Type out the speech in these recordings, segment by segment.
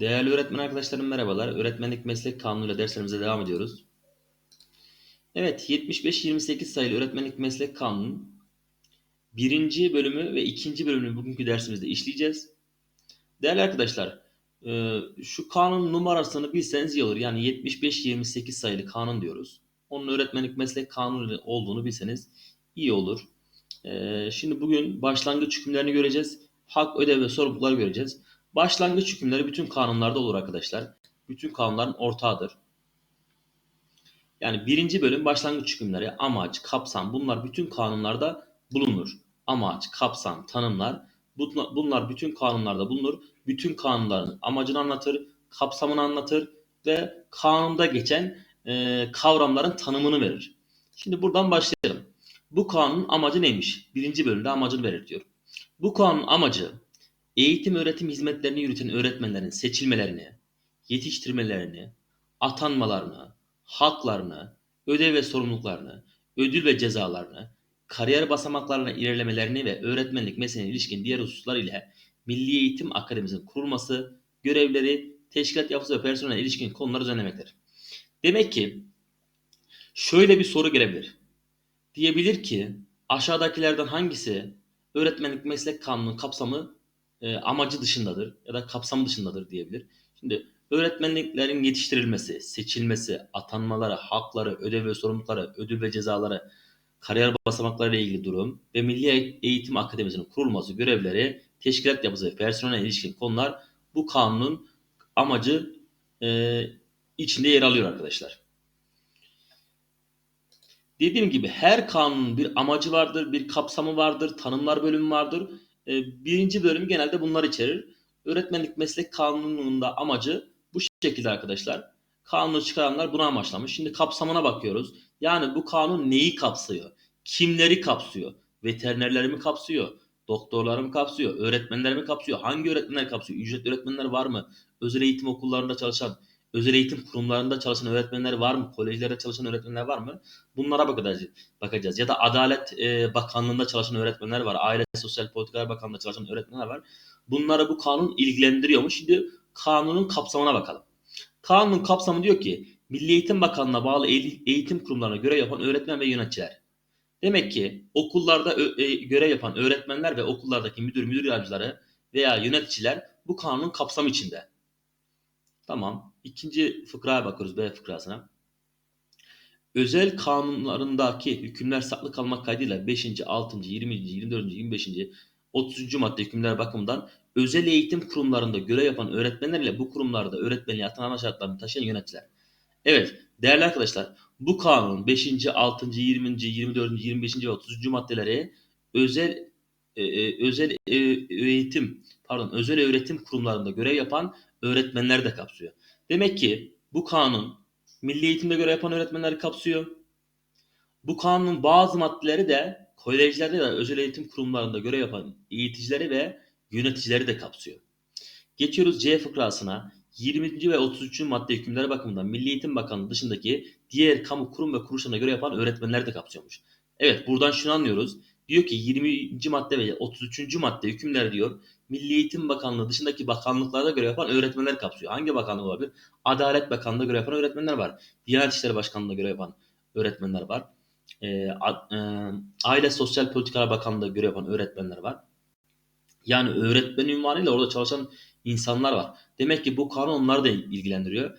Değerli öğretmen arkadaşlarım merhabalar. Öğretmenlik meslek kanunuyla derslerimize devam ediyoruz. Evet 75-28 sayılı öğretmenlik meslek kanunu birinci bölümü ve ikinci bölümünü bugünkü dersimizde işleyeceğiz. Değerli arkadaşlar e, şu kanun numarasını bilseniz iyi olur. Yani 75-28 sayılı kanun diyoruz. Onun öğretmenlik meslek kanunu olduğunu bilseniz iyi olur. E, şimdi bugün başlangıç hükümlerini göreceğiz. Hak, ödev ve sorumlulukları göreceğiz. Başlangıç hükümleri bütün kanunlarda olur arkadaşlar. Bütün kanunların ortağıdır. Yani birinci bölüm başlangıç hükümleri, amaç, kapsam bunlar bütün kanunlarda bulunur. Amaç, kapsam, tanımlar bunlar bütün kanunlarda bulunur. Bütün kanunların amacını anlatır, kapsamını anlatır ve kanunda geçen e, kavramların tanımını verir. Şimdi buradan başlayalım. Bu kanunun amacı neymiş? Birinci bölümde amacını verir diyor. Bu kanunun amacı eğitim öğretim hizmetlerini yürüten öğretmenlerin seçilmelerini, yetiştirmelerini, atanmalarını, haklarını, ödev ve sorumluluklarını, ödül ve cezalarını, kariyer basamaklarına ilerlemelerini ve öğretmenlik mesleğine ilişkin diğer hususlar ile Milli Eğitim Akademisi'nin kurulması, görevleri, teşkilat yapısı ve personel ilişkin konuları düzenlemektedir. Demek ki şöyle bir soru gelebilir. Diyebilir ki aşağıdakilerden hangisi öğretmenlik meslek kanunun kapsamı e, amacı dışındadır ya da kapsamı dışındadır diyebilir. Şimdi öğretmenliklerin yetiştirilmesi, seçilmesi, atanmaları, hakları, ödev ve sorumlulukları, ödül ve cezaları, kariyer basamakları ile ilgili durum ve Milli Eğitim Akademisi'nin kurulması görevleri, teşkilat yapısı ve personel ilişkin konular bu kanunun amacı e, içinde yer alıyor arkadaşlar. Dediğim gibi her kanunun bir amacı vardır, bir kapsamı vardır, tanımlar bölümü vardır birinci bölüm genelde bunlar içerir. Öğretmenlik meslek kanununda amacı bu şekilde arkadaşlar. Kanunu çıkaranlar buna amaçlamış. Şimdi kapsamına bakıyoruz. Yani bu kanun neyi kapsıyor? Kimleri kapsıyor? Veterinerleri mi kapsıyor? Doktorları mı kapsıyor? Öğretmenleri mi kapsıyor? Hangi öğretmenler kapsıyor? Ücretli öğretmenler var mı? Özel eğitim okullarında çalışan, özel eğitim kurumlarında çalışan öğretmenler var mı? Kolejlerde çalışan öğretmenler var mı? Bunlara bakacağız. Ya da Adalet e, Bakanlığı'nda çalışan öğretmenler var. Aile Sosyal Politikalar Bakanlığı'nda çalışan öğretmenler var. Bunlara bu kanun ilgilendiriyormuş. Şimdi kanunun kapsamına bakalım. Kanunun kapsamı diyor ki Milli Eğitim Bakanlığı'na bağlı eğitim kurumlarına görev yapan öğretmen ve yöneticiler. Demek ki okullarda e, görev yapan öğretmenler ve okullardaki müdür, müdür yardımcıları veya yöneticiler bu kanunun kapsamı içinde. Tamam. İkinci fıkraya bakıyoruz B fıkrasına. Özel kanunlarındaki hükümler saklı kalmak kaydıyla 5. 6. 20. 24. 25. 30. madde hükümler bakımından özel eğitim kurumlarında görev yapan öğretmenlerle bu kurumlarda öğretmenliğe atanma şartlarını taşıyan yöneticiler. Evet değerli arkadaşlar bu kanunun 5. 6. 20. 24. 25. ve 30. maddeleri özel e, e, özel e, eğitim pardon özel öğretim kurumlarında görev yapan öğretmenler de kapsıyor. Demek ki bu kanun milli eğitimde görev yapan öğretmenleri kapsıyor. Bu kanunun bazı maddeleri de kolejlerde de özel eğitim kurumlarında görev yapan eğiticileri ve yöneticileri de kapsıyor. Geçiyoruz C fıkrasına. 20. ve 33. madde hükümleri bakımından Milli Eğitim Bakanlığı dışındaki diğer kamu kurum ve kuruluşlarına göre yapan öğretmenler de kapsıyormuş. Evet buradan şunu anlıyoruz. Diyor ki 20. madde ve 33. madde hükümler diyor Milli Eğitim Bakanlığı dışındaki bakanlıklarda görev yapan öğretmenler kapsıyor. Hangi bakanlık olabilir? Adalet Bakanlığı'nda görev yapan öğretmenler var. Diyanet İşleri Başkanlığı'nda görev yapan öğretmenler var. E, a, e, Aile Sosyal Politikalar Bakanlığı'nda görev yapan öğretmenler var. Yani öğretmen ünvanıyla orada çalışan insanlar var. Demek ki bu kanun onları da ilgilendiriyor.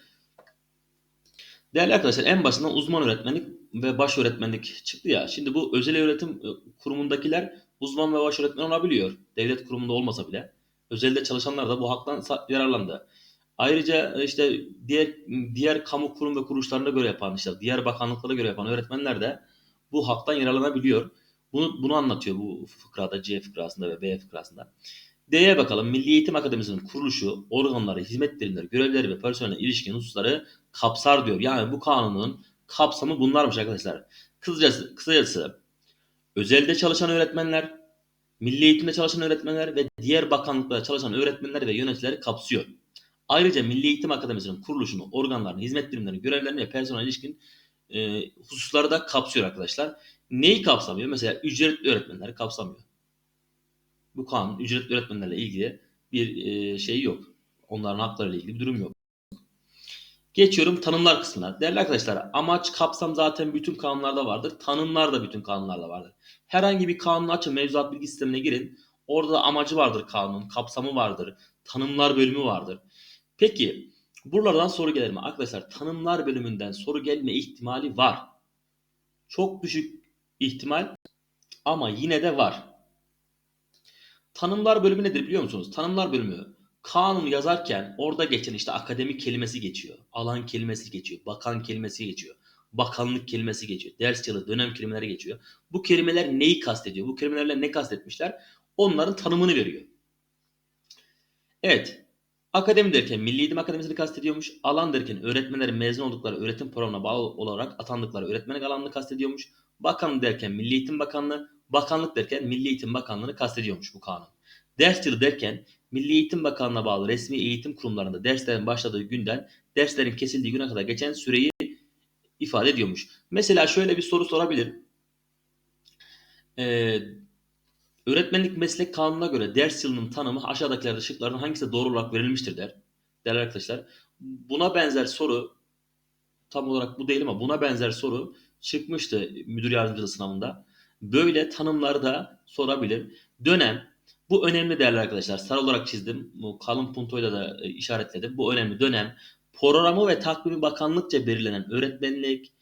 Değerli arkadaşlar en başından uzman öğretmenlik ve baş öğretmenlik çıktı ya. Şimdi bu özel öğretim e, kurumundakiler uzman ve baş öğretmen olabiliyor. Devlet kurumunda olmasa bile. Özelde çalışanlar da bu haktan yararlandı. Ayrıca e, işte diğer diğer kamu kurum ve kuruluşlarına göre yapan işte diğer bakanlıklara göre yapan öğretmenler de bu haktan yararlanabiliyor. Bunu bunu anlatıyor bu fıkrada C fıkrasında ve B fıkrasında. D'ye bakalım. Milli Eğitim Akademisi'nin kuruluşu, organları, hizmet birimleri, görevleri ve personel ilişkin hususları kapsar diyor. Yani bu kanunun kapsamı bunlarmış arkadaşlar. Kısacası, kısacası özelde çalışan öğretmenler, milli eğitimde çalışan öğretmenler ve diğer bakanlıklarda çalışan öğretmenler ve yöneticileri kapsıyor. Ayrıca Milli Eğitim Akademisi'nin kuruluşunu, organlarını, hizmet birimlerini, görevlerini ve personel ilişkin e, hususları da kapsıyor arkadaşlar. Neyi kapsamıyor? Mesela ücretli öğretmenleri kapsamıyor. Bu kanun ücretli öğretmenlerle ilgili bir e, şey yok. Onların haklarıyla ilgili bir durum yok. Geçiyorum tanımlar kısmına. Değerli arkadaşlar amaç kapsam zaten bütün kanunlarda vardır. Tanımlar da bütün kanunlarda vardır. Herhangi bir kanunu açın mevzuat bilgi sistemine girin. Orada da amacı vardır kanunun, kapsamı vardır, tanımlar bölümü vardır. Peki buralardan soru gelir mi? Arkadaşlar tanımlar bölümünden soru gelme ihtimali var. Çok düşük ihtimal ama yine de var. Tanımlar bölümü nedir biliyor musunuz? Tanımlar bölümü kanunu yazarken orada geçen işte akademik kelimesi geçiyor. Alan kelimesi geçiyor. Bakan kelimesi geçiyor. Bakanlık kelimesi geçiyor. Ders yılı, dönem kelimeleri geçiyor. Bu kelimeler neyi kastediyor? Bu kelimelerle ne kastetmişler? Onların tanımını veriyor. Evet. Akademi derken Milli Eğitim Akademisi'ni kastediyormuş. Alan derken öğretmenlerin mezun oldukları öğretim programına bağlı olarak atandıkları öğretmenlik alanını kastediyormuş. Bakan derken Milli Eğitim Bakanlığı, bakanlık derken Milli Eğitim Bakanlığı'nı kastediyormuş bu kanun. Ders yılı derken Milli Eğitim Bakanlığı'na bağlı resmi eğitim kurumlarında derslerin başladığı günden derslerin kesildiği güne kadar geçen süreyi ifade ediyormuş. Mesela şöyle bir soru sorabilir. Ee, öğretmenlik meslek kanununa göre ders yılının tanımı aşağıdakilerde şıkların hangisi doğru olarak verilmiştir der. Değerli arkadaşlar. Buna benzer soru tam olarak bu değil ama buna benzer soru çıkmıştı müdür yardımcısı sınavında. Böyle tanımları da sorabilir. Dönem bu önemli değerli arkadaşlar. Sarı olarak çizdim. Bu kalın puntoyla da e, işaretledim. Bu önemli dönem programı ve takvimi bakanlıkça belirlenen öğretmenlik,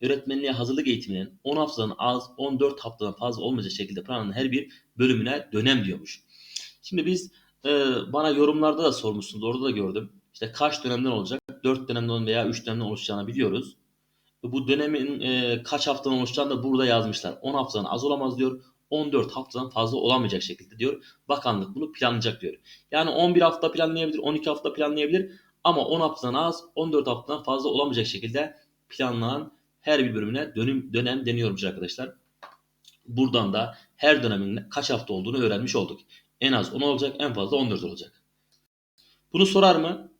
öğretmenliğe hazırlık eğitiminin 10 haftadan az, 14 haftadan fazla olmayacak şekilde planlanan her bir bölümüne dönem diyormuş. Şimdi biz e, bana yorumlarda da sormuşsunuz. Orada da gördüm. İşte kaç dönemden olacak? 4 dönemden veya 3 dönemden oluşacağını biliyoruz. Bu dönemin e, kaç haftadan oluşacağını da burada yazmışlar. 10 haftadan az olamaz diyor. 14 haftadan fazla olamayacak şekilde diyor. Bakanlık bunu planlayacak diyor. Yani 11 hafta planlayabilir, 12 hafta planlayabilir ama 10 haftadan az, 14 haftadan fazla olamayacak şekilde planlanan her bir bölümüne dönüm, dönem deniyormuş arkadaşlar. Buradan da her dönemin kaç hafta olduğunu öğrenmiş olduk. En az 10 olacak, en fazla 14 olacak. Bunu sorar mı?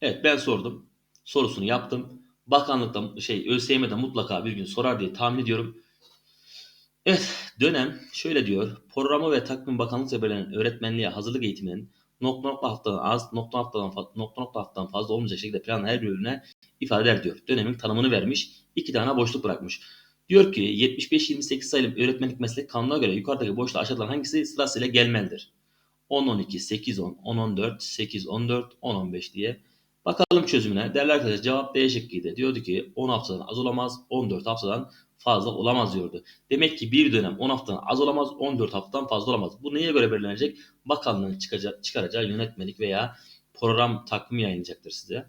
Evet ben sordum. Sorusunu yaptım. Bakanlıkta şey ÖSYM'de mutlaka bir gün sorar diye tahmin ediyorum. Evet, dönem şöyle diyor. Programı ve takvim bakanlıkça belirlenen öğretmenliğe hazırlık eğitiminin nokta nokta haftadan az, nokta haftadan nokta nokta haftadan fazla olmayacak şekilde planlanan her bölümüne ifade eder diyor. Dönemin tanımını vermiş. iki tane boşluk bırakmış. Diyor ki 75-28 sayılı öğretmenlik meslek kanununa göre yukarıdaki boşluğa aşağıdan hangisi sırasıyla gelmelidir? 10-12, 8-10, 10-14, 8-14, 10-15 diye. Bakalım çözümüne. Değerli arkadaşlar cevap D şıkkıydı. Diyordu ki 10 haftadan az olamaz, 14 haftadan fazla olamaz diyordu. Demek ki bir dönem 10 haftadan az olamaz, 14 haftadan fazla olamaz. Bu neye göre belirlenecek? Bakanlığın çıkacak, çıkaracağı yönetmelik veya program takvimi yayınlayacaktır size.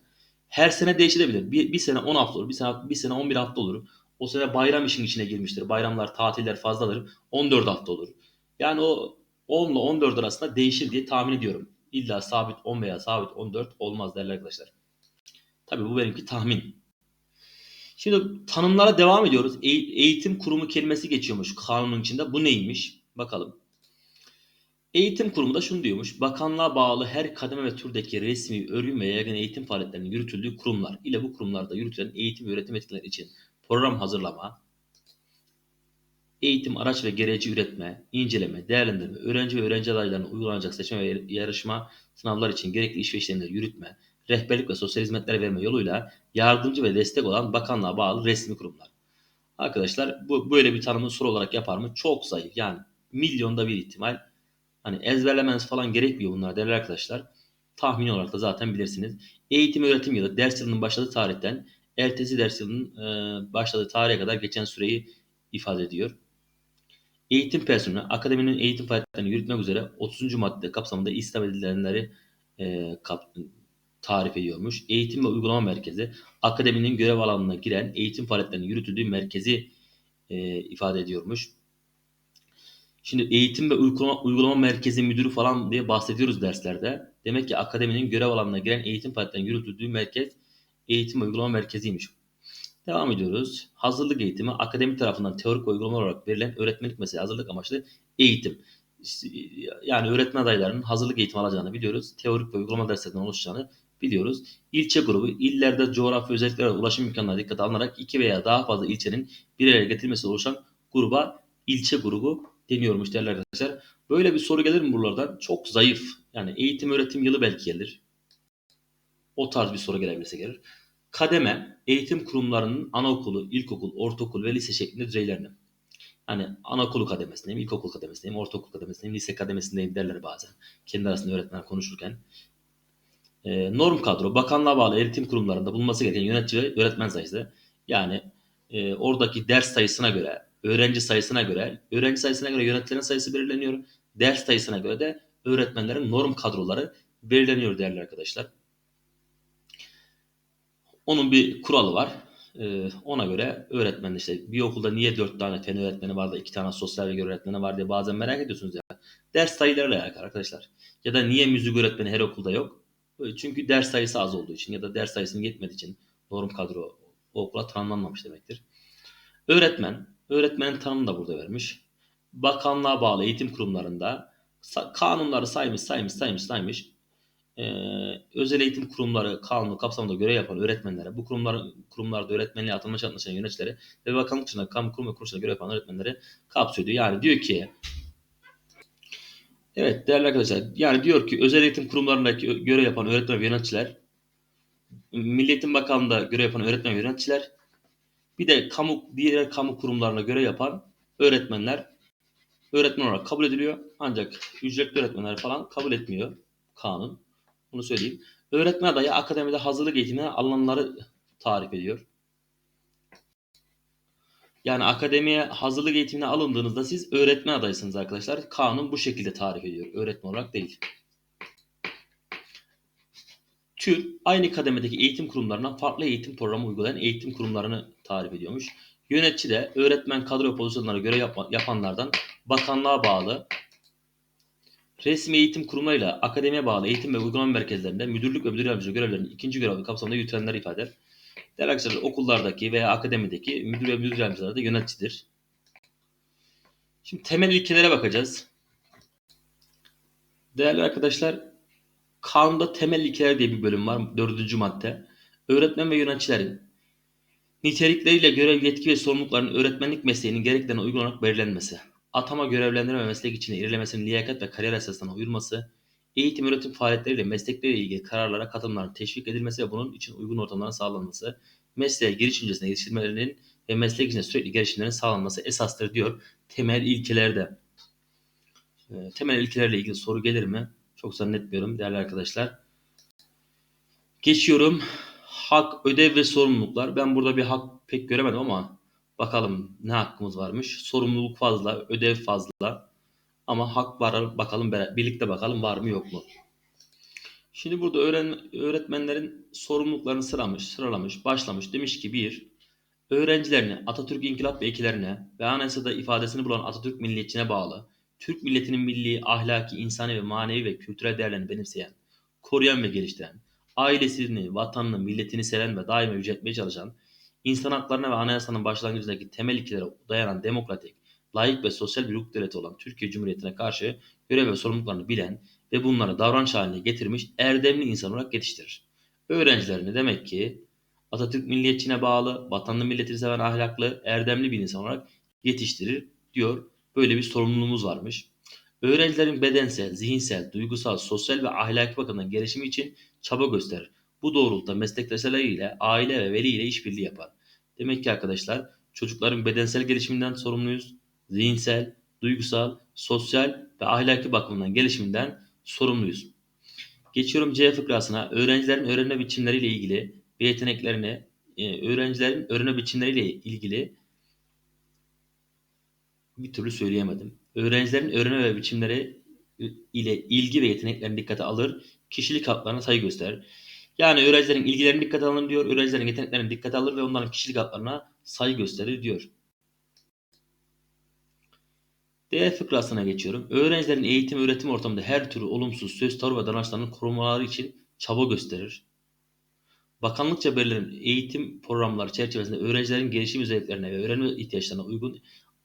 Her sene değişebilir. Bir, bir sene 10 hafta olur, bir sene, bir sene 11 hafta olur. O sene bayram işin içine girmiştir. Bayramlar, tatiller fazladır. 14 hafta olur. Yani o 10 ile 14 arasında değişir diye tahmin ediyorum. İlla sabit 10 veya sabit 14 olmaz değerli arkadaşlar. Tabii bu benimki tahmin. Şimdi tanımlara devam ediyoruz. E- eğitim kurumu kelimesi geçiyormuş kanunun içinde. Bu neymiş? Bakalım. Eğitim kurumu da şunu diyormuş. Bakanlığa bağlı her kademe ve türdeki resmi, örgün ve yaygın eğitim faaliyetlerinin yürütüldüğü kurumlar ile bu kurumlarda yürütülen eğitim ve öğretim etkinlikleri için program hazırlama, eğitim araç ve gereci üretme, inceleme, değerlendirme, öğrenci ve öğrenci adaylarına uygulanacak seçme ve yarışma sınavlar için gerekli iş ve işlemleri yürütme, rehberlik ve sosyal hizmetler verme yoluyla yardımcı ve destek olan bakanlığa bağlı resmi kurumlar. Arkadaşlar bu böyle bir tanımı soru olarak yapar mı? Çok zayıf. Yani milyonda bir ihtimal. Hani ezberlemeniz falan gerekmiyor bunlar değerli arkadaşlar. Tahmin olarak da zaten bilirsiniz. Eğitim öğretim yılı ders yılının başladığı tarihten ertesi ders yılının e, başladığı tarihe kadar geçen süreyi ifade ediyor. Eğitim personeli akademinin eğitim faaliyetlerini yürütmek üzere 30. madde kapsamında istihdam edilenleri e, kap, tarif ediyormuş. Eğitim ve Uygulama Merkezi akademinin görev alanına giren eğitim faaliyetlerinin yürütüldüğü merkezi e, ifade ediyormuş. Şimdi eğitim ve uygulama, uygulama merkezi müdürü falan diye bahsediyoruz derslerde. Demek ki akademinin görev alanına giren eğitim faaliyetlerinin yürütüldüğü merkez eğitim ve uygulama merkeziymiş. Devam ediyoruz. Hazırlık eğitimi akademi tarafından teorik ve uygulama olarak verilen öğretmenlik mesleği hazırlık amaçlı eğitim. Yani öğretmen adaylarının hazırlık eğitimi alacağını biliyoruz. Teorik ve uygulama derslerinden oluşacağını biliyoruz. İlçe grubu illerde coğrafi özellikler ve ulaşım imkanlarına dikkate alınarak iki veya daha fazla ilçenin bir araya getirmesi oluşan gruba ilçe grubu deniyormuş değerli arkadaşlar. Böyle bir soru gelir mi buralardan? Çok zayıf. Yani eğitim öğretim yılı belki gelir. O tarz bir soru gelebilirse gelir. Kademe, eğitim kurumlarının anaokulu, ilkokul, ortaokul ve lise şeklinde düzeylerini. Hani anaokulu kademesindeyim, ilkokul kademesindeyim, ortaokul kademesindeyim, lise kademesindeyim derler bazen. Kendi arasında öğretmen konuşurken. E, norm kadro, bakanlığa bağlı eğitim kurumlarında bulunması gereken yönetici ve öğretmen sayısı. Yani e, oradaki ders sayısına göre, öğrenci sayısına göre, öğrenci sayısına göre yöneticilerin sayısı belirleniyor. Ders sayısına göre de öğretmenlerin norm kadroları belirleniyor değerli arkadaşlar. Onun bir kuralı var. Ee, ona göre öğretmen işte bir okulda niye dört tane fen öğretmeni var da iki tane sosyal bilgi öğretmeni var diye bazen merak ediyorsunuz ya. Ders sayılarıyla alakalı arkadaşlar. Ya da niye müzik öğretmeni her okulda yok? Çünkü ders sayısı az olduğu için ya da ders sayısının yetmediği için norm kadro o okula tanımlanmamış demektir. Öğretmen, öğretmenin tanımını da burada vermiş. Bakanlığa bağlı eğitim kurumlarında kanunları saymış, saymış, saymış, saymış. Ee, özel eğitim kurumları kanunu kapsamında görev yapan öğretmenlere, bu kurumların kurumlarda öğretmenliğe atılma çalışan yöneticileri ve bakanlık dışında kamu kurum ve kuruluşlarında görev yapan öğretmenleri kapsıyor diyor. Yani diyor ki Evet değerli arkadaşlar yani diyor ki özel eğitim kurumlarındaki görev yapan öğretmen ve yöneticiler Milli Eğitim Bakanlığı'nda görev yapan öğretmen ve yöneticiler bir de kamu diğer kamu kurumlarına görev yapan öğretmenler öğretmen olarak kabul ediliyor. Ancak ücretli öğretmenler falan kabul etmiyor kanun. Bunu söyleyeyim. Öğretmen adayı akademide hazırlık eğitimine alınanları tarif ediyor. Yani akademiye hazırlık eğitimine alındığınızda siz öğretmen adaysınız arkadaşlar. Kanun bu şekilde tarif ediyor. Öğretmen olarak değil. Tür aynı kademedeki eğitim kurumlarına farklı eğitim programı uygulayan eğitim kurumlarını tarif ediyormuş. Yönetici de öğretmen kadro pozisyonlarına göre yap yapanlardan bakanlığa bağlı resmi eğitim kurumlarıyla akademiye bağlı eğitim ve uygulama merkezlerinde müdürlük ve müdür yardımcı görevlerini ikinci görev kapsamında yürütenler ifade eder. Değerli arkadaşlar okullardaki veya akademideki müdür ve müdür yardımcıları da yöneticidir. Şimdi temel ilkelere bakacağız. Değerli arkadaşlar kanunda temel ilkeler diye bir bölüm var. Dördüncü madde. Öğretmen ve yöneticilerin nitelikleriyle görev, yetki ve sorumluluklarının öğretmenlik mesleğinin gereklerine uygun olarak belirlenmesi, atama görevlendirme meslek içinde ilerlemesinin liyakat ve kariyer esaslarına uyulması, eğitim öğretim faaliyetleriyle meslekleriyle ilgili kararlara katılımların teşvik edilmesi ve bunun için uygun ortamların sağlanması, mesleğe giriş öncesinde yetiştirmelerinin ve meslek içinde sürekli gelişimlerin sağlanması esastır diyor temel ilkelerde. E, temel ilkelerle ilgili soru gelir mi? Çok zannetmiyorum değerli arkadaşlar. Geçiyorum. Hak, ödev ve sorumluluklar. Ben burada bir hak pek göremedim ama bakalım ne hakkımız varmış. Sorumluluk fazla, ödev fazla. Ama hak var bakalım birlikte bakalım var mı yok mu? Şimdi burada öğren, öğretmenlerin sorumluluklarını sıramış, sıralamış, başlamış. Demiş ki bir, öğrencilerini Atatürk İnkılap ve Ekilerine ve Anayasa'da ifadesini bulan Atatürk milliyetçine bağlı, Türk milletinin milli, ahlaki, insani ve manevi ve kültürel değerlerini benimseyen, koruyan ve geliştiren, ailesini, vatanını, milletini seven ve daima yüceltmeye çalışan, insan haklarına ve anayasanın başlangıcındaki temel ilkelere dayanan demokratik, layık ve sosyal bir hukuk devleti olan Türkiye Cumhuriyeti'ne karşı görev ve sorumluluklarını bilen ve bunları davranış haline getirmiş erdemli insan olarak yetiştirir. Öğrencilerini demek ki Atatürk milliyetçine bağlı, vatanını milletini seven ahlaklı, erdemli bir insan olarak yetiştirir diyor. Böyle bir sorumluluğumuz varmış. Öğrencilerin bedensel, zihinsel, duygusal, sosyal ve ahlaki bakımdan gelişimi için çaba gösterir. Bu doğrultuda meslektaşlarıyla, aile ve veli ile işbirliği yapar. Demek ki arkadaşlar çocukların bedensel gelişiminden sorumluyuz. Zihinsel, duygusal, sosyal ve ahlaki bakımdan gelişiminden sorumluyuz. Geçiyorum C fıkrasına. Öğrencilerin öğrenme biçimleriyle ilgili ve yeteneklerini, e, öğrencilerin öğrenme biçimleriyle ilgili bir türlü söyleyemedim. Öğrencilerin öğrenme biçimleri ile ilgi ve yeteneklerini dikkate alır, kişilik haklarına saygı gösterir. Yani öğrencilerin ilgilerini dikkate alın diyor, öğrencilerin yeteneklerini dikkate alır ve onların kişilik haklarına saygı gösterir diyor. D fıkrasına geçiyorum. Öğrencilerin eğitim öğretim ortamında her türlü olumsuz söz, tavır ve davranışlarının korumaları için çaba gösterir. Bakanlıkça belirlenen eğitim programları çerçevesinde öğrencilerin gelişim özelliklerine ve öğrenme ihtiyaçlarına uygun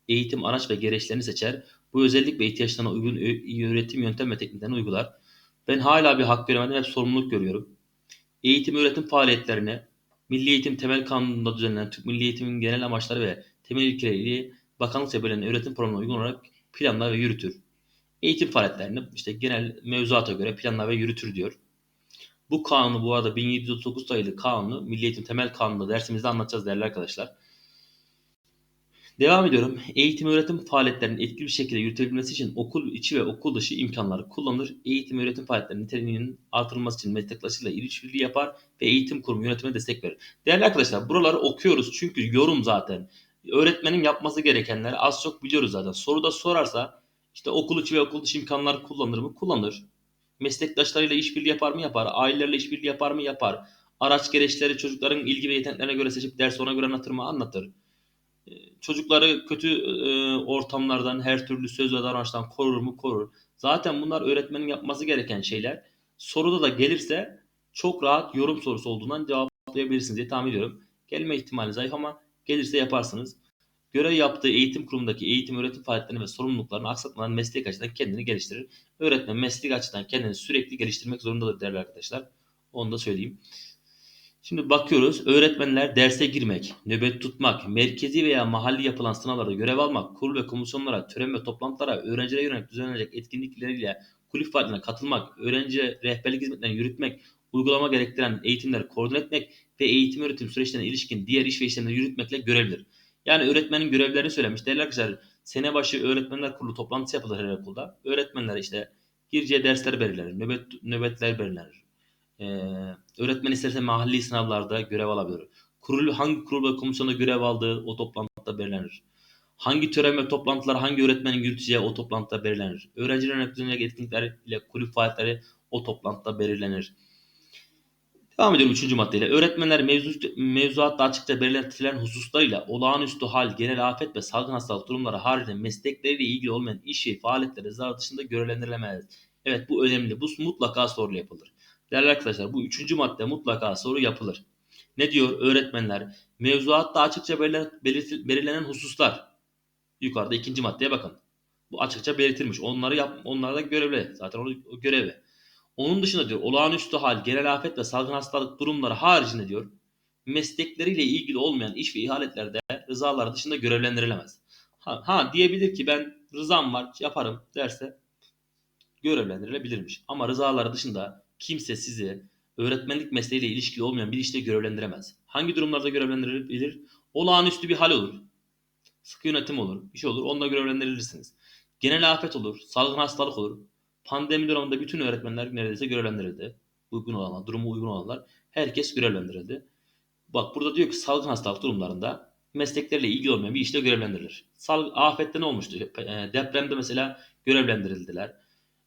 eğitim araç ve gereçlerini seçer. Bu özellik ve ihtiyaçlarına uygun öğretim yöntem ve tekniklerini uygular. Ben hala bir hak göremedim, hep sorumluluk görüyorum. Eğitim öğretim faaliyetlerine Milli Eğitim Temel Kanunu'nda düzenlenen Türk Milli Eğitim'in genel amaçları ve temel ilkeleri bakanlıkça belirlenen öğretim programına uygun olarak planlar ve yürütür. Eğitim faaliyetlerini işte genel mevzuata göre planlar ve yürütür diyor. Bu kanunu bu arada 1739 sayılı kanunu Milli Eğitim Temel Kanunu'nda dersimizde anlatacağız değerli arkadaşlar. Devam ediyorum. Eğitim öğretim faaliyetlerinin etkili bir şekilde yürütebilmesi için okul içi ve okul dışı imkanları kullanılır. Eğitim öğretim faaliyetlerinin niteliğinin artırılması için meslektaşıyla ilişkili yapar ve eğitim kurumu yönetimine destek verir. Değerli arkadaşlar buraları okuyoruz çünkü yorum zaten. Öğretmenin yapması gerekenleri az çok biliyoruz zaten. Soruda sorarsa işte okul içi ve okul dışı imkanlar kullanır mı? Kullanır. Meslektaşlarıyla işbirliği yapar mı? Yapar. Ailelerle işbirliği yapar mı? Yapar. Araç gereçleri çocukların ilgi ve yeteneklerine göre seçip ders ona göre anlatır mı? Anlatır çocukları kötü e, ortamlardan, her türlü söz ve davranıştan korur mu? Korur. Zaten bunlar öğretmenin yapması gereken şeyler. Soruda da gelirse çok rahat yorum sorusu olduğundan cevaplayabilirsiniz diye tahmin ediyorum. Gelme ihtimali zayıf ama gelirse yaparsınız. Görev yaptığı eğitim kurumundaki eğitim öğretim faaliyetlerini ve sorumluluklarını aksatmadan meslek açıdan kendini geliştirir. Öğretmen meslek açıdan kendini sürekli geliştirmek zorundadır değerli arkadaşlar. Onu da söyleyeyim. Şimdi bakıyoruz. Öğretmenler derse girmek, nöbet tutmak, merkezi veya mahalli yapılan sınavlarda görev almak, kurul ve komisyonlara, tören ve toplantılara, öğrencilere yönelik düzenlenecek etkinlikleriyle kulüp faaliyetine katılmak, öğrenci rehberlik hizmetlerini yürütmek, uygulama gerektiren eğitimleri koordine etmek ve eğitim öğretim süreçlerine ilişkin diğer iş ve işlemleri yürütmekle görevlidir. Yani öğretmenin görevlerini söylemiş. Değerli arkadaşlar sene başı öğretmenler kurulu toplantısı yapılır her okulda. Öğretmenler işte gireceği dersler belirlenir, nöbet, nöbetler belirlenir ee, öğretmen isterse mahalli sınavlarda görev alabilir. Kurul, hangi kurul ve komisyonda görev aldığı o toplantıda belirlenir. Hangi tören ve toplantılar hangi öğretmenin yürüteceği o toplantıda belirlenir. Öğrencilerin yönelik etkinlikler ile kulüp faaliyetleri o toplantıda belirlenir. Devam ediyorum üçüncü maddeyle. Öğretmenler mevzu, mevzuatta açıkça belirtilen hususlarıyla olağanüstü hal, genel afet ve salgın hastalık durumları haricinde meslekleriyle ilgili olmayan işi, faaliyetleri zar dışında görevlendirilemez. Evet bu önemli. Bu mutlaka sorulu yapılır. Değerli arkadaşlar bu üçüncü madde mutlaka soru yapılır. Ne diyor öğretmenler? Mevzuatta açıkça belirlenen hususlar. Yukarıda ikinci maddeye bakın. Bu açıkça belirtilmiş. Onları yap, onlar da görevli. Zaten o görevi. Onun dışında diyor olağanüstü hal, genel afet ve salgın hastalık durumları haricinde diyor meslekleriyle ilgili olmayan iş ve ihaletlerde rızalar dışında görevlendirilemez. Ha, ha diyebilir ki ben rızam var yaparım derse görevlendirilebilirmiş. Ama rızaları dışında kimse sizi öğretmenlik mesleğiyle ilişkili olmayan bir işte görevlendiremez. Hangi durumlarda görevlendirilebilir? Olağanüstü bir hal olur. Sıkı yönetim olur. Bir şey olur. Onunla görevlendirilirsiniz. Genel afet olur. Salgın hastalık olur. Pandemi döneminde bütün öğretmenler neredeyse görevlendirildi. Uygun olanlar, durumu uygun olanlar. Herkes görevlendirildi. Bak burada diyor ki salgın hastalık durumlarında mesleklerle ilgili olmayan bir işte görevlendirilir. Salgın afette ne olmuştu? Depremde mesela görevlendirildiler.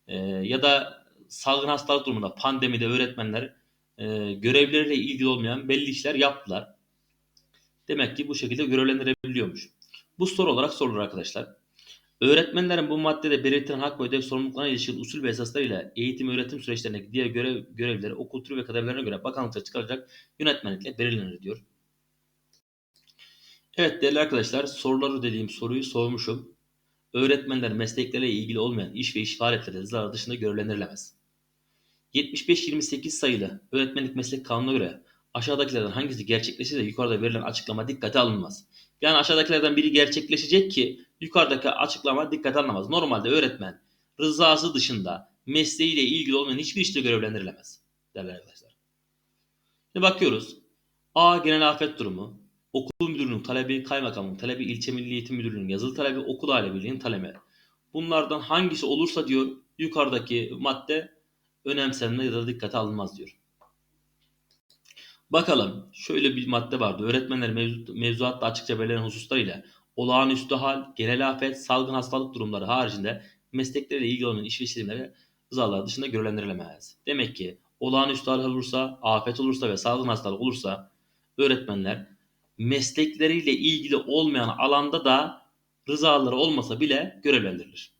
Ee, ya da salgın hastalık durumunda pandemide öğretmenler e, görevleriyle ilgili olmayan belli işler yaptılar. Demek ki bu şekilde görevlendirebiliyormuş. Bu soru olarak sorulur arkadaşlar. Öğretmenlerin bu maddede belirtilen hak ve ödev sorumluluklarına ilişkin usul ve esaslarıyla eğitim öğretim süreçlerindeki diğer görev, görevleri okul türü ve kaderlerine göre bakanlıkça çıkaracak yönetmenlikle belirlenir diyor. Evet değerli arkadaşlar soruları dediğim soruyu sormuşum. Öğretmenler meslekleriyle ilgili olmayan iş ve iş faaliyetleri zarar dışında görevlendirilemez. 75-28 sayılı öğretmenlik meslek kanununa göre aşağıdakilerden hangisi gerçekleşirse yukarıda verilen açıklama dikkate alınmaz. Yani aşağıdakilerden biri gerçekleşecek ki yukarıdaki açıklama dikkate alınmaz. Normalde öğretmen rızası dışında mesleğiyle ilgili olmayan hiçbir işte görevlendirilemez. Değerli arkadaşlar. Şimdi bakıyoruz. A. Genel afet durumu. Okul müdürünün talebi, kaymakamın talebi, ilçe milli eğitim müdürlüğünün yazılı talebi, okul aile birliğinin talebi. Bunlardan hangisi olursa diyor yukarıdaki madde önemsenme ya da dikkate alınmaz diyor. Bakalım şöyle bir madde vardı. Öğretmenler mevzu, mevzuatta açıkça belirlenen hususlarıyla olağanüstü hal, genel afet, salgın hastalık durumları haricinde meslekleriyle ilgili olan iş işlemleri rızalar dışında görevlendirilemez. Demek ki olağanüstü hal olursa, afet olursa ve salgın hastalık olursa öğretmenler meslekleriyle ilgili olmayan alanda da rızaları olmasa bile görevlendirilir.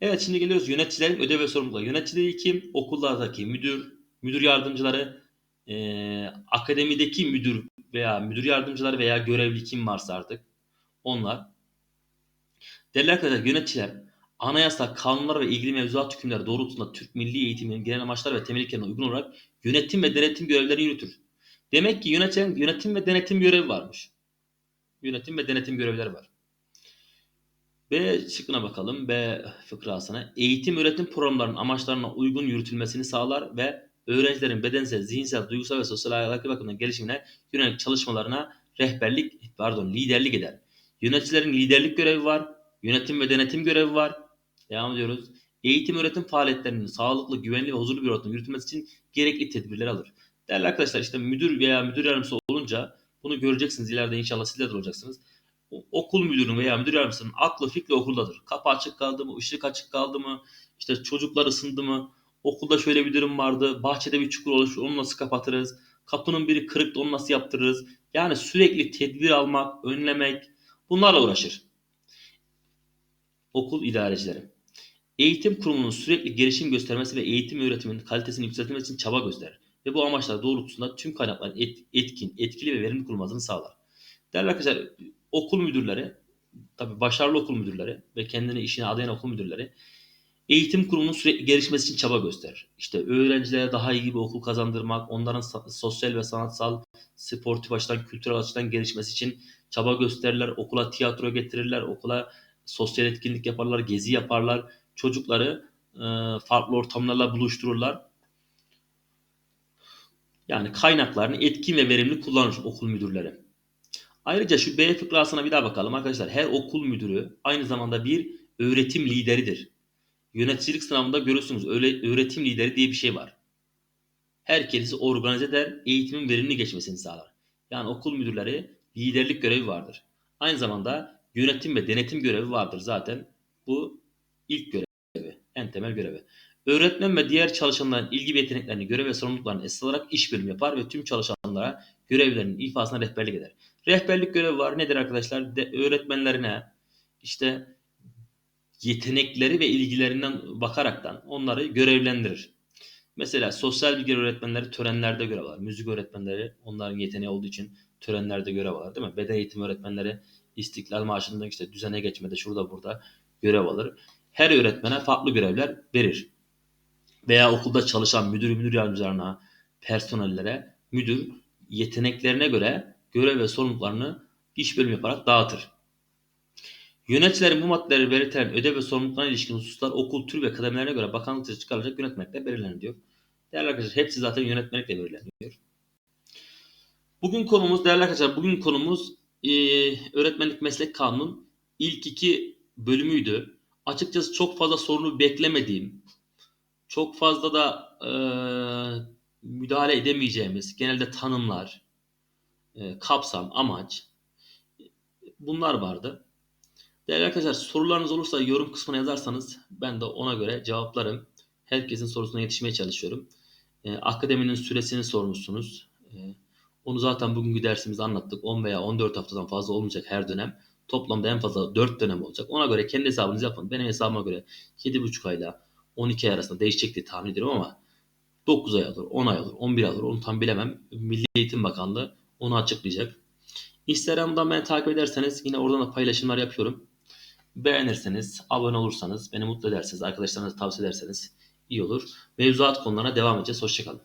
Evet şimdi geliyoruz yöneticilerin ödev ve sorumlulukları. Yöneticileri kim? Okullardaki müdür, müdür yardımcıları, e, akademideki müdür veya müdür yardımcıları veya görevli kim varsa artık onlar. Değerli arkadaşlar yöneticiler anayasa, kanunlar ve ilgili mevzuat hükümleri doğrultusunda Türk milli eğitiminin genel amaçları ve temel ilkelerine uygun olarak yönetim ve denetim görevlerini yürütür. Demek ki yönetilen yönetim ve denetim görevi varmış. Yönetim ve denetim görevleri var. B şıkkına bakalım. B fıkrasına. Eğitim öğretim programlarının amaçlarına uygun yürütülmesini sağlar ve öğrencilerin bedensel, zihinsel, duygusal ve sosyal ahlaki bakımdan gelişimine yönelik çalışmalarına rehberlik, pardon liderlik eder. Yöneticilerin liderlik görevi var. Yönetim ve denetim görevi var. Devam ediyoruz. Eğitim öğretim faaliyetlerinin sağlıklı, güvenli ve huzurlu bir ortamda yürütülmesi için gerekli tedbirler alır. Değerli arkadaşlar işte müdür veya müdür yardımcısı olunca bunu göreceksiniz. İleride inşallah sizler de olacaksınız. Okul müdürünün veya müdür yardımcısının aklı fikri okuldadır. Kapı açık kaldı mı, ışık açık kaldı mı, işte çocuklar ısındı mı, okulda şöyle bir durum vardı, bahçede bir çukur oluştu, onu nasıl kapatırız, kapının biri kırıktı, onu nasıl yaptırırız. Yani sürekli tedbir almak, önlemek bunlarla uğraşır. Okul idarecileri. Eğitim kurumunun sürekli gelişim göstermesi ve eğitim öğretimin kalitesini yükseltmesi için çaba gösterir. Ve bu amaçlar doğrultusunda tüm kaynakların et- etkin, etkili ve verimli kullanılmasını sağlar. Değerli arkadaşlar, okul müdürleri, tabii başarılı okul müdürleri ve kendine işine adayan okul müdürleri eğitim kurumunun sürekli gelişmesi için çaba gösterir. İşte öğrencilere daha iyi bir okul kazandırmak, onların sosyal ve sanatsal, sportif açıdan, kültürel açıdan gelişmesi için çaba gösterirler. Okula tiyatro getirirler, okula sosyal etkinlik yaparlar, gezi yaparlar. Çocukları e, farklı ortamlarla buluştururlar. Yani kaynaklarını etkin ve verimli kullanır okul müdürleri. Ayrıca şu B fıkrasına bir daha bakalım arkadaşlar. Her okul müdürü aynı zamanda bir öğretim lideridir. Yöneticilik sınavında görürsünüz öyle öğretim lideri diye bir şey var. Herkesi organize eder, eğitimin verimli geçmesini sağlar. Yani okul müdürleri liderlik görevi vardır. Aynı zamanda yönetim ve denetim görevi vardır zaten. Bu ilk görevi, en temel görevi. Öğretmen ve diğer çalışanların ilgi ve yeteneklerini, görev ve sorumluluklarını esas alarak iş bölümü yapar ve tüm çalışanlara görevlerinin ifasına rehberlik eder. Rehberlik görevi var. Nedir arkadaşlar? De, öğretmenlerine işte yetenekleri ve ilgilerinden bakaraktan onları görevlendirir. Mesela sosyal bilgi öğretmenleri törenlerde görev alır. Müzik öğretmenleri onların yeteneği olduğu için törenlerde görev alır değil mi? Beden eğitimi öğretmenleri İstiklal Marşı'nda işte düzene geçmede şurada burada görev alır. Her öğretmene farklı görevler verir. Veya okulda çalışan müdür müdür yardımcılarına, personellere müdür yeteneklerine göre görev ve sorumluluklarını iş bölümü yaparak dağıtır. Yöneticilerin bu maddeleri belirten ödev ve sorumluluklarına ilişkin hususlar okul tür ve kademelerine göre bakanlıkça çıkarılacak yönetmelikle belirlenir diyor. Değerli arkadaşlar hepsi zaten yönetmelikle belirleniyor. Bugün konumuz değerli arkadaşlar bugün konumuz e, öğretmenlik meslek kanunun ilk iki bölümüydü. Açıkçası çok fazla sorunu beklemediğim, çok fazla da e, müdahale edemeyeceğimiz genelde tanımlar, e, kapsam, amaç bunlar vardı. Değerli arkadaşlar sorularınız olursa yorum kısmına yazarsanız ben de ona göre cevaplarım. Herkesin sorusuna yetişmeye çalışıyorum. E, akademinin süresini sormuşsunuz. E, onu zaten bugünkü dersimizde anlattık. 10 veya 14 haftadan fazla olmayacak her dönem. Toplamda en fazla 4 dönem olacak. Ona göre kendi hesabınızı yapın. Benim hesabıma göre 7,5 ayla 12 ay arasında değişecek diye tahmin ediyorum ama 9 ay olur, 10 ay olur, 11 ay olur onu tam bilemem. Milli Eğitim Bakanlığı onu açıklayacak. Instagram'dan beni takip ederseniz yine oradan da paylaşımlar yapıyorum. Beğenirseniz, abone olursanız, beni mutlu ederseniz, arkadaşlarınıza tavsiye ederseniz iyi olur. Mevzuat konularına devam edeceğiz. Hoşçakalın.